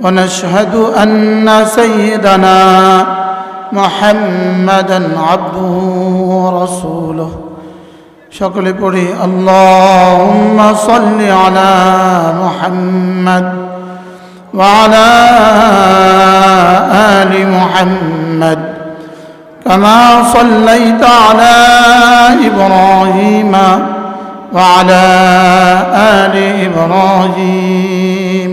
ونشهد أن سيدنا محمدا عبده ورسوله. شكل بري اللهم صل على محمد وعلى آل محمد. كما صليت على إبراهيم وعلى آل إبراهيم.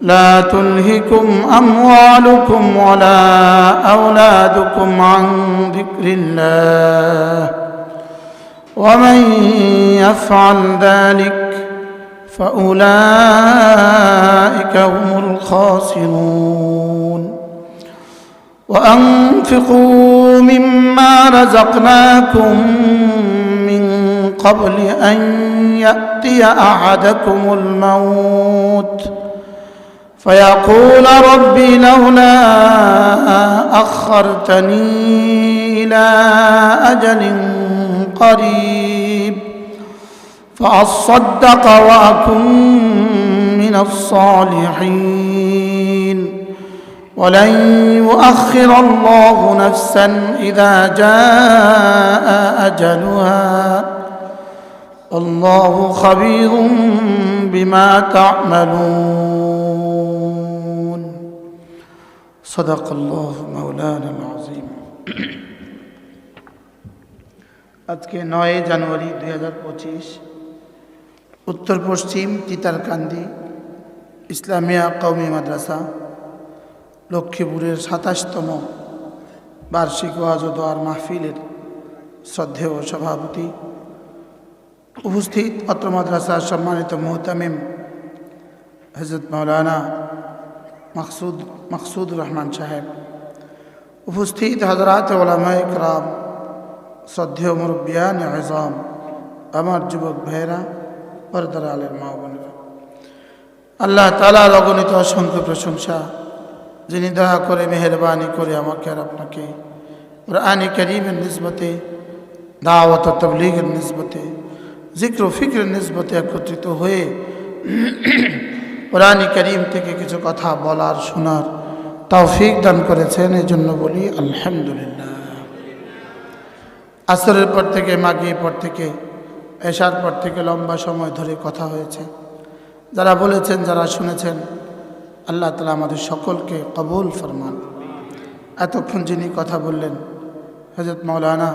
لا تلهكم أموالكم ولا أولادكم عن ذكر الله ومن يفعل ذلك فأولئك هم الخاسرون. وأنفقوا مما رزقناكم من قبل أن يأتي أحدكم الموت. فيقول ربي لولا أخرتني إلى أجل قريب فأصدق وأكن من الصالحين. ولن يؤخر الله نفسا إذا جاء أجلها. الله خبير بما تعملون. صدق الله مولانا العظيم আজকে নয় জানুয়ারি দুই হাজার পঁচিশ উত্তর পশ্চিম তিতারকান্দি ইসলামিয়া কৌমি মাদ্রাসা লক্ষ্মীপুরের সাতাশতম বার্ষিক ওয়াজ ও দোয়ার মাহফিলের শ্রদ্ধেয় সভাপতি উপস্থিত অত্র মাদ্রাসার সম্মানিত মোহতামিম হজরত মৌলানা মকসুদ মকসুদ রহমান সাহেব। উপস্থিত হজরাত ওলামায় ইকরাম, শ্রদ্ধেয় মুরব্বিয়ান আজম আমার যুবক ভাইয়েরা, পর্দার আলের মা বোনেরা। আল্লাহ তালা অগণিত অসংখ্য প্রশংসা, যিনি দয়া করে, মেহরবানি করে আমাকে আর আপনাকে আনি করিমের নিসবতে, দাওয়াত তবলিগের নিসবতে জিক্র ফিক্রের নিসবতে একত্রিত হয়ে কোরআন করিম থেকে কিছু কথা বলার, শোনার তৌফিক দান করেছেন এই জন্য বলি আলহামদুলিল্লাহ। আসরের পর থেকে মাগিয়ে পর থেকে, এশার পর থেকে লম্বা সময় ধরে কথা হয়েছে। যারা বলেছেন, যারা শুনেছেন, আল্লাহ তালা আমাদের সকলকে কবুল ফরমান। এতক্ষণ যিনি কথা বললেন হজরত মৌলানা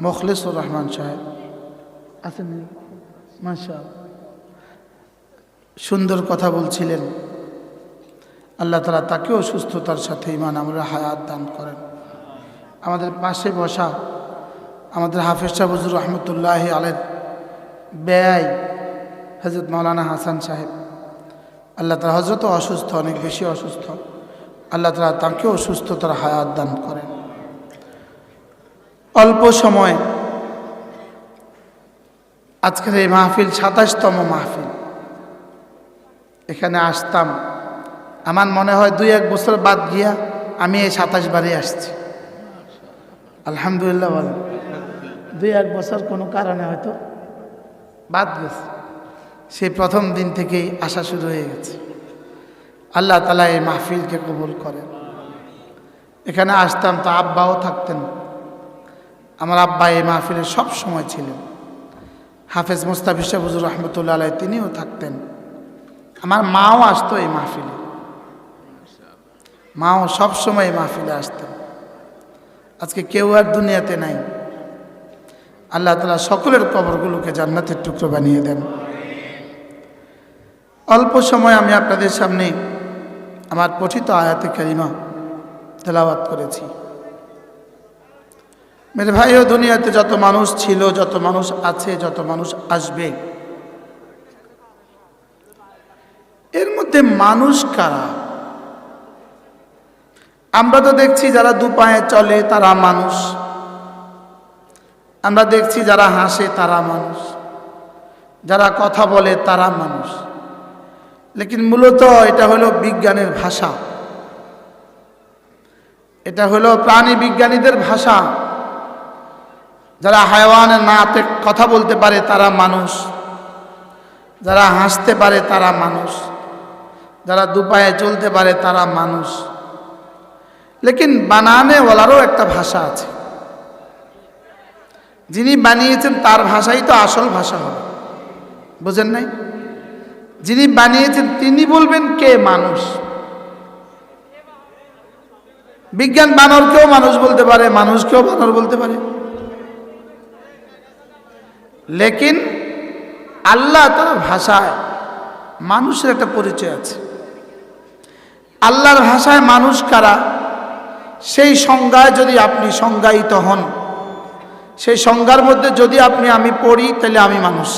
মুখলিসুর রহমান সাহেব। আছেন মাসা সুন্দর কথা বলছিলেন। আল্লাহ তালা তাকেও সুস্থতার সাথে ইমান আমরা হায়াত দান করেন। আমাদের পাশে বসা আমাদের হাফেজ শাহবুজুর রহমতুল্লাহ আলের ব্যয় হজরত মৌলানা হাসান সাহেব। আল্লাহ তালা হজরতও অসুস্থ, অনেক বেশি অসুস্থ। আল্লাহ তালা তাকেও সুস্থতার হায়াত দান করেন। অল্প সময় আজকের এই মাহফিল সাতাশতম মাহফিল। এখানে আসতাম। আমার মনে হয় দুই এক বছর বাদ গিয়া আমি এই সাতাশ বারে আসছি। আলহামদুলিল্লাহ বল দুই এক বছর কোনো কারণে হয়তো বাদ গেছে। সেই প্রথম দিন থেকেই আসা শুরু হয়ে গেছে। আল্লাহ তালা এই মাহফিলকে কবুল করেন। এখানে আসতাম তো আব্বাও থাকতেন। আমার আব্বা এই মাহফিলে সব সময় ছিলেন। হাফেজ মুস্তাফিসা হুজুর রহমতুল্লাহ আলাই তিনিও থাকতেন। আমার মাও আসতো এই মাহফিলে। মাও সবসময় এই মাহফিলে আসতেন আজকে কেউ আর দুনিয়াতে নাই। আল্লাহ তালা সকলের কবরগুলোকে জান্নাতের টুকরো বানিয়ে দেন। অল্প সময় আমি আপনাদের সামনে আমার পঠিত আয়াতে কারিমা তেলাওয়াত করেছি। মেরে ভাইও, দুনিয়াতে যত মানুষ ছিল, যত মানুষ আছে, যত মানুষ আসবে এর মানুষ কারা? আমরা তো দেখছি যারা দু পায়ে চলে তারা মানুষ। আমরা দেখছি যারা হাসে তারা মানুষ। যারা কথা বলে তারা মানুষ। লেকিন মূলত এটা হলো বিজ্ঞানের ভাষা। এটা হলো প্রাণী বিজ্ঞানীদের ভাষা। যারা হায়ওয়ানের নাতে কথা বলতে পারে তারা মানুষ। যারা হাসতে পারে তারা মানুষ। যারা দুপায়ে চলতে পারে তারা মানুষ। লেকিন বানানেওয়ালারও একটা ভাষা আছে। যিনি বানিয়েছেন তার ভাষাই তো আসল ভাষা হবে। বুঝেন নাই? যিনি বানিয়েছেন তিনি বলবেন কে মানুষ। বিজ্ঞান বানরকেও মানুষ বলতে পারে, মানুষকেও বানর বলতে পারে। লেকিন আল্লাহ তার ভাষায় মানুষের একটা পরিচয় আছে। আল্লাহর ভাষায় মানুষ কারা? সেই সংজ্ঞায় যদি আপনি সংজ্ঞায়িত হন, সেই সংজ্ঞার মধ্যে যদি আপনি আমি পড়ি, তাহলে আমি মানুষ।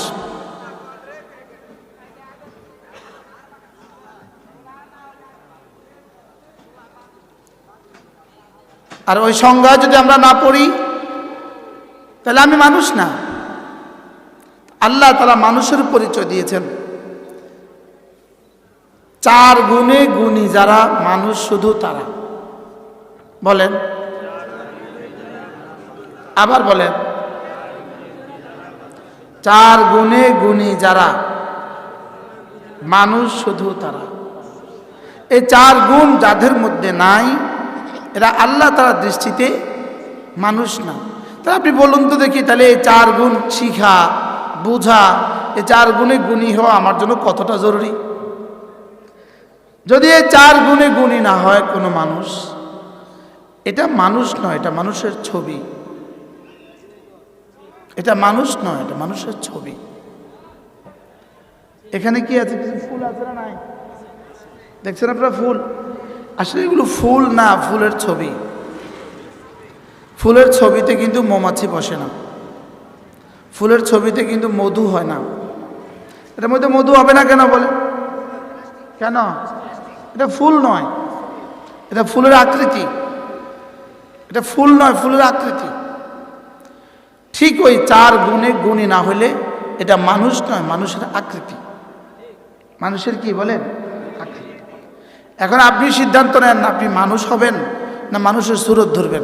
আর ওই সংজ্ঞা যদি আমরা না পড়ি, তাহলে আমি মানুষ না। আল্লাহ তারা মানুষের পরিচয় দিয়েছেন। চার গুণে গুণী যারা, মানুষ শুধু তারা। বলেন। আবার বলেন। চার গুণে গুণী যারা, মানুষ শুধু তারা। এই চার গুণ যাদের মধ্যে নাই, এরা আল্লাহ তারা দৃষ্টিতে মানুষ না। তা আপনি বলুন তো দেখি, তাহলে এই চার গুণ শিখা, বোঝা, এই চার গুণে গুণী হওয়া আমার জন্য কতটা জরুরি? যদি এই চার গুণে গুণী না হয় কোনো মানুষ, এটা মানুষ নয়, এটা মানুষের ছবি। এটা মানুষ নয়, এটা মানুষের ছবি। এখানে কি আছে? কিছু ফুল আছে না নাই? দেখছেন আপনারা ফুল? আসলে এগুলো ফুল না, ফুলের ছবি। ফুলের ছবিতে কিন্তু মৌমাছি বসে না। ফুলের ছবিতে কিন্তু মধু হয় না। এটার মধ্যে মধু হবে না কেন বলে? কেন? এটা ফুল নয়। এটা ফুলের আকৃতি। এটা ফুল নয়, ফুলের আকৃতি। ঠিক ওই চার গুণে গুণী না হলে এটা মানুষ নয়, মানুষের আকৃতি। মানুষের কি বলেন? আকৃতি। এখন আপনি সিদ্ধান্ত নেন, আপনি মানুষ হবেন না মানুষের সুরত ধরবেন?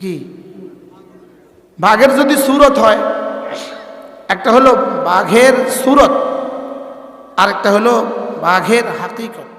কি? বাঘের যদি সুরত হয়, একটা হলো বাঘের সুরত আর একটা হলো বাঘের হাতিকত